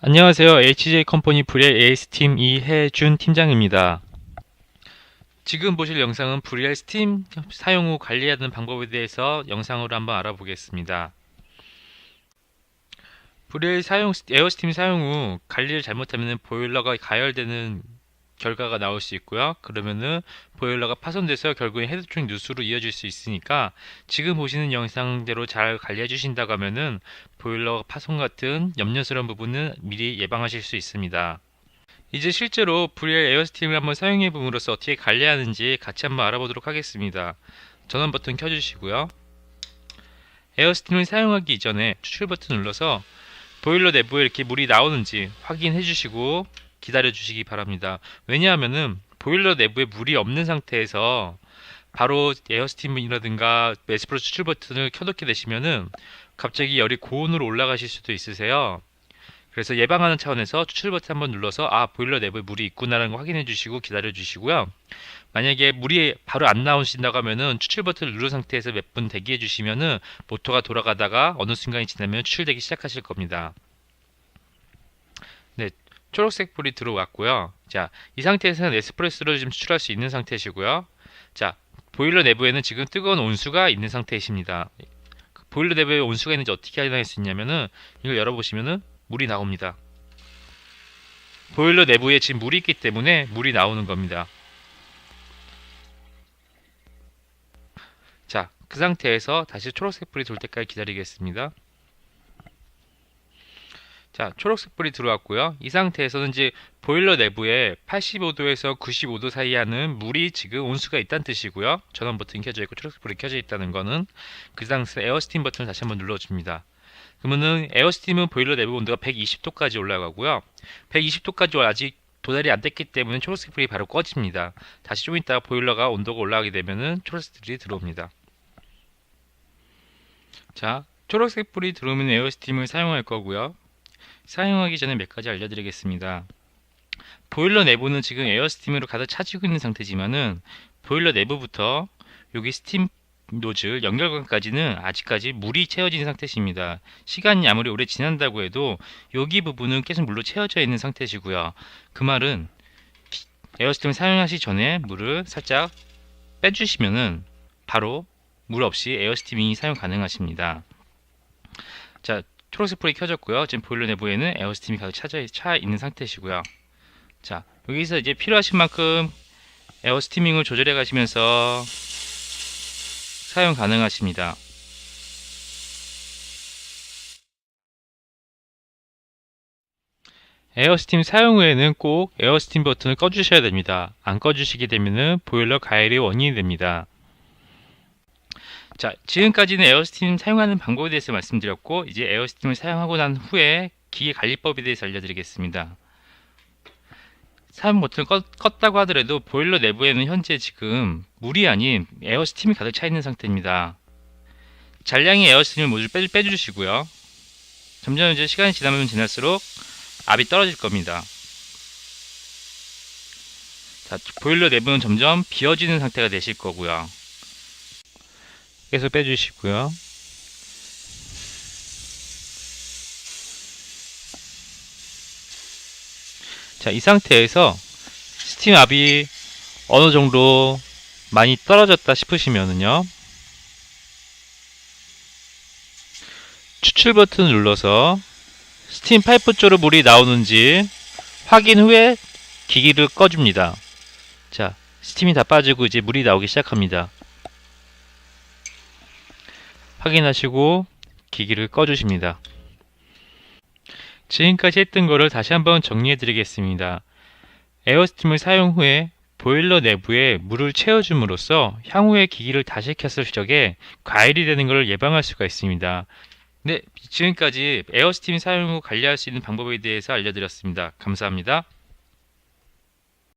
안녕하세요. HJ 컴퍼니 브리엘 AS팀 이혜준 팀장입니다. 지금 보실 영상은 브리엘 스팀 사용 후 관리하는 방법에 대해서 영상으로 한번 알아보겠습니다. 브리엘 사용 에어스팀 사용 후 관리를 잘못하면 보일러가 가열되는 결과가 나올 수 있고요. 그러면은 보일러가 파손돼서 결국엔 헤드총 누수로 이어질 수 있으니까 지금 보시는 영상대로 잘 관리해 주신다고 하면은 보일러 파손 같은 염려스러운 부분은 미리 예방하실 수 있습니다. 이제 실제로 브리엘 에어스팀을 한번 사용해 봄으로써 어떻게 관리하는지 같이 한번 알아보도록 하겠습니다. 전원 버튼 켜주시고요. 에어스팀을 사용하기 이전에 추출 버튼 눌러서 보일러 내부에 이렇게 물이 나오는지 확인해 주시고 기다려 주시기 바랍니다. 왜냐하면은 보일러 내부에 물이 없는 상태에서 바로 에어스팀이라든가 에스프로 추출 버튼을 켜놓게 되시면은 갑자기 열이 고온으로 올라가실 수도 있으세요. 그래서 예방하는 차원에서 추출 버튼 한번 눌러서 아 보일러 내부에 물이 있구나라는 거 확인해 주시고 기다려 주시고요. 만약에 물이 바로 안 나오신다고 하면은 추출 버튼을 누른 상태에서 몇 분 대기해 주시면은 모터가 돌아가다가 어느 순간이 지나면 추출되기 시작하실 겁니다. 네, 초록색 불이 들어왔고요. 자, 이 상태에서는 에스프레소를 좀 추출할 수 있는 상태시고요. 자, 보일러 내부에는 지금 뜨거운 온수가 있는 상태이십니다. 그 보일러 내부에 온수가 있는지 어떻게 확인할 수 있냐면은 이걸 열어보시면은 물이 나옵니다. 보일러 내부에 지금 물이 있기 때문에 물이 나오는 겁니다. 자, 그 상태에서 다시 초록색 불이 돌 때까지 기다리겠습니다. 자, 초록색 불이 들어왔고요. 이 상태에서는 이제 보일러 내부에 85도에서 95도 사이 하는 물이 지금 온수가 있다는 뜻이고요. 전원 버튼이 켜져 있고 초록색 불이 켜져 있다는 거는 그 상태에서 에어스팀 버튼을 다시 한번 눌러줍니다. 그러면은 에어스팀은 보일러 내부 온도가 120도까지 올라가고요. 120도까지 아직 도달이 안 됐기 때문에 초록색 불이 바로 꺼집니다. 다시 좀 있다가 보일러가 온도가 올라가게 되면은 초록색 불이 들어옵니다. 자, 초록색 불이 들어오면 에어스팀을 사용할 거고요. 사용하기 전에 몇 가지 알려드리겠습니다. 보일러 내부는 지금 에어스팀으로 가득 차지고 있는 상태지만은 보일러 내부부터 여기 스팀 노즐 연결관까지는 아직까지 물이 채워진 상태십니다. 시간이 아무리 오래 지난다고 해도 여기 부분은 계속 물로 채워져 있는 상태시고요. 그 말은 에어스팀을 사용하시 전에 물을 살짝 빼주시면은 바로 물 없이 에어스팀이 사용 가능하십니다. 자, 초록색 불이 켜졌고요. 지금 보일러 내부에는 에어스팀이 가득 차져, 차 있는 상태시고요. 자, 여기서 이제 필요하신 만큼 에어스티밍을 조절해 가시면서 사용 가능하십니다. 에어스팀 사용 후에는 꼭 에어스팀 버튼을 꺼주셔야 됩니다. 안 꺼주시게 되면 보일러 가열이 원인이 됩니다. 자, 지금까지는 에어스팀 사용하는 방법에 대해서 말씀드렸고 이제 에어스팀을 사용하고 난 후에 기계 관리법에 대해서 알려드리겠습니다. 사용 버튼을 껐, 껐다고 하더라도 보일러 내부에는 현재 지금 물이 아닌 에어스팀이 가득 차 있는 상태입니다. 잔량의 에어스팀을 모두 빼, 빼주시고요. 점점 이제 시간이 지나면 지날수록 압이 떨어질 겁니다. 자, 보일러 내부는 점점 비어지는 상태가 되실 거고요. 계속 빼주시고요. 자, 이 상태에서 스팀 압이 어느 정도 많이 떨어졌다 싶으시면은요. 추출 버튼을 눌러서 스팀 파이프 쪽으로 물이 나오는지 확인 후에 기기를 꺼줍니다. 자, 스팀이 다 빠지고 이제 물이 나오기 시작합니다. 확인하시고 기기를 꺼주십니다. 지금까지 했던 거를 다시 한번 정리해 드리겠습니다. 에어스팀을 사용 후에 보일러 내부에 물을 채워줌으로써 향후에 기기를 다시 켰을 적에 과일이 되는 것을 예방할 수가 있습니다. 네, 지금까지 에어스팀 사용 후 관리할 수 있는 방법에 대해서 알려드렸습니다. 감사합니다.